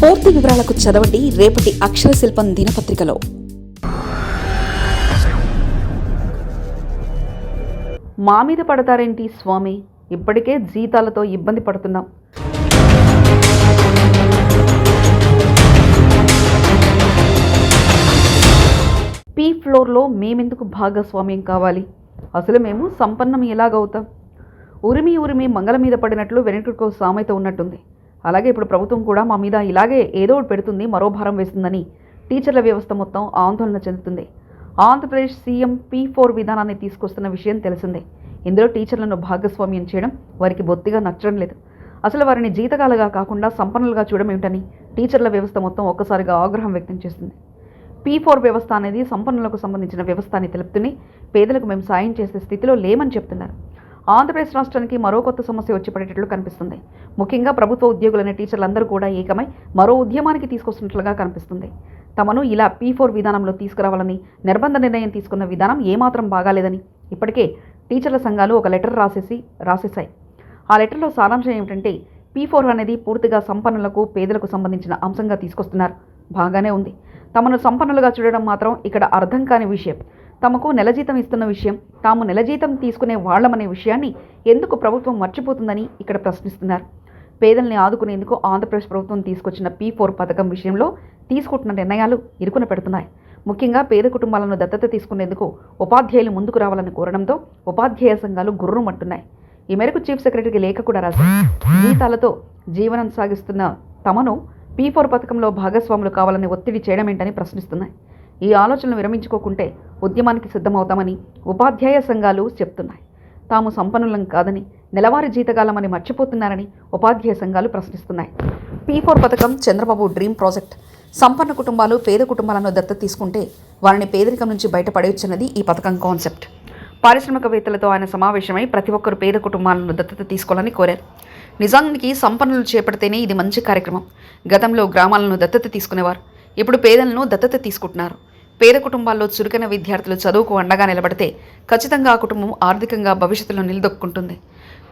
పూర్తి వివరాలకు చదవండి రేపటి అక్షర శిల్పం దినపత్రికలో. మా మీద పడతారేంటి స్వామి? ఇప్పటికే జీతాలతో ఇబ్బంది పడుతున్నాం. పీ ఫ్లోర్లో మేమెందుకు భాగస్వామ్యం కావాలి? అసలు మేము సంపన్నం ఎలాగవుతాం? ఉరిమి ఉరిమి మంగళ మీద పడినట్లు వెనకకు సామెత ఉన్నట్టుంది. అలాగే ఇప్పుడు ప్రభుత్వం కూడా మా మీద ఇలాగే ఏదో ఒకటి పెడుతుంది మరో భారం వేస్తుందని టీచర్ల వ్యవస్థ మొత్తం ఆందోళన చెందుతుంది. ఆంధ్రప్రదేశ్ సీఎం పీ ఫోర్ విధానాన్ని తీసుకొస్తున్న విషయం తెలిసిందే. ఇందులో టీచర్లను భాగస్వామ్యం చేయడం వారికి బొత్తిగా నచ్చడం లేదు. అసలు వారిని జీతగాలుగా కాకుండా సంపన్నులుగా చూడడం ఏమిటని టీచర్ల వ్యవస్థ మొత్తం ఒక్కసారిగా ఆగ్రహం వ్యక్తం చేస్తుంది. పీ ఫోర్ వ్యవస్థ అనేది సంపన్నులకు సంబంధించిన వ్యవస్థ అని తెలుపుతూనే పేదలకు మేము సాయం చేసే స్థితిలో లేమని చెప్తున్నారు. ఆంధ్రప్రదేశ్ రాష్ట్రానికి మరో కొత్త సమస్య వచ్చి పడేటట్లు కనిపిస్తుంది. ముఖ్యంగా ప్రభుత్వ ఉద్యోగులైన టీచర్లందరూ కూడా ఏకమై మరో ఉద్యమానికి తీసుకొస్తున్నట్లుగా కనిపిస్తుంది. తమను ఇలా పీ ఫోర్ విధానంలో తీసుకురావాలని నిర్బంధ నిర్ణయం తీసుకున్న విధానం ఏమాత్రం బాగాలేదని ఇప్పటికే టీచర్ల సంఘాలు ఒక లెటర్ రాసేసి రాసేశాయి. ఆ లెటర్లో సారాంశం ఏమిటంటే పీ ఫోర్ అనేది పూర్తిగా సంపన్నులకు పేదలకు సంబంధించిన అంశంగా తీసుకొస్తున్నారు. బాగానే ఉంది. తమను సంపన్నులుగా చూడడం మాత్రం ఇక్కడ అర్థం కాని విషయం. తమకు నెల జీతం ఇస్తున్న విషయం తాము నెల జీతం తీసుకునే వాళ్ళమనే విషయాన్ని ఎందుకు ప్రభుత్వం మర్చిపోతుందని ఇక్కడ ప్రశ్నిస్తున్నారు. పేదల్ని ఆదుకునేందుకు ఆంధ్రప్రదేశ్ ప్రభుత్వం తీసుకొచ్చిన పీ ఫోర్ పథకం విషయంలో తీసుకుంటున్న నిర్ణయాలు ఇరుకున పెడుతున్నాయి. ముఖ్యంగా పేద కుటుంబాలను దత్తత తీసుకునేందుకు ఉపాధ్యాయులు ముందుకు రావాలని కోరడంతో ఉపాధ్యాయ సంఘాలు గుర్రుమంటున్నాయి. ఈ మేరకు చీఫ్ సెక్రటరీకి లేఖ కూడా రాశారు. జీతాలతో జీవనం సాగిస్తున్న తమను పీ ఫోర్ పథకంలో భాగస్వాములు కావాలని ఒత్తిడి చేయడమేంటని ప్రశ్నిస్తున్నాయి. ఈ ఆలోచనలు విరమించుకోకుంటే ఉద్యమానికి సిద్ధమవుతామని ఉపాధ్యాయ సంఘాలు చెప్తున్నాయి. తాము సంపన్నులం కాదని నెలవారీ జీతగాలమని మర్చిపోతున్నారని ఉపాధ్యాయ సంఘాలు ప్రశ్నిస్తున్నాయి. పీ ఫోర్ పథకం చంద్రబాబు డ్రీమ్ ప్రాజెక్ట్. సంపన్న కుటుంబాలు పేద కుటుంబాలను దత్తత తీసుకుంటే వారిని పేదరికం నుంచి బయటపడవచ్చున్నది ఈ పథకం కాన్సెప్ట్. పారిశ్రామికవేత్తలతో ఆయన సమావేశమై ప్రతి ఒక్కరు పేద కుటుంబాలను దత్తత తీసుకోవాలని కోరారు. నిజానికి సంపన్నులు చేపడితేనే ఇది మంచి కార్యక్రమం. గతంలో గ్రామాలను దత్తత తీసుకునేవారు. ఇప్పుడు పేదలను దత్తత తీసుకుంటున్నారు. పేద కుటుంబాల్లో చురుకైన విద్యార్థులు చదువుకు అండగా నిలబడితే ఖచ్చితంగా ఆ కుటుంబం ఆర్థికంగా భవిష్యత్తులో నిలదొక్కుంటుంది.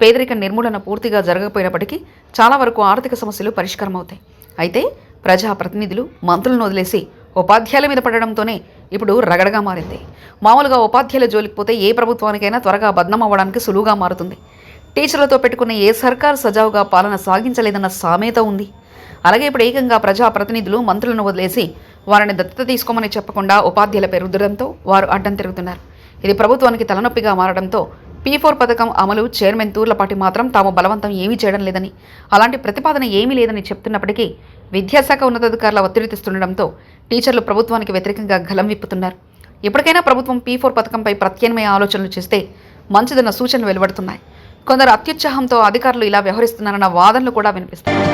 పేదరిక నిర్మూలన పూర్తిగా జరగకపోయినప్పటికీ చాలా వరకు ఆర్థిక సమస్యలు పరిష్కారం అవుతాయి అయితే ప్రజా ప్రతినిధులు మంత్రులను వదిలేసి ఉపాధ్యాయుల మీద పడడంతోనే ఇప్పుడు రగడగా మారింది. మామూలుగా ఉపాధ్యాయుల జోలికి పోతే ఏ ప్రభుత్వానికైనా త్వరగా బద్నం అవ్వడానికి సులువుగా మారుతుంది. టీచర్లతో పెట్టుకున్న ఏ సర్కారు సజావుగా పాలన సాగించలేదన్న సామెత ఉంది. అలాగే ఇప్పుడు ఏకంగా ప్రజా ప్రతినిధులు మంత్రులను వదిలేసి వారిని దత్తత తీసుకోమని చెప్పకుండా ఉపాధ్యాయుల పేరు వారు అడ్డం తిరుగుతున్నారు. ఇది ప్రభుత్వానికి తలనొప్పిగా మారడంతో పీ ఫోర్ పథకం అమలు చైర్మన్ తూర్లపాటి మాత్రం తాము బలవంతం ఏమీ చేయడం లేదని అలాంటి ప్రతిపాదన ఏమీ లేదని చెప్తున్నప్పటికీ విద్యాశాఖ ఉన్నతాధికారుల ఒత్తిడి తెస్తుండడంతో టీచర్లు ప్రభుత్వానికి వ్యతిరేకంగా గలం విప్పుతున్నారు. ఇప్పటికైనా ప్రభుత్వం పీ ఫోర్ పథకంపై ప్రత్యామ్నాయ ఆలోచనలు చేస్తే మంచిదన్న సూచనలు వెలువడుతున్నాయి. కొందరు అత్యుత్సాహంతో అధికారులు ఇలా వ్యవహరిస్తున్నారన్న వాదనలు కూడా వినిపిస్తున్నాయి.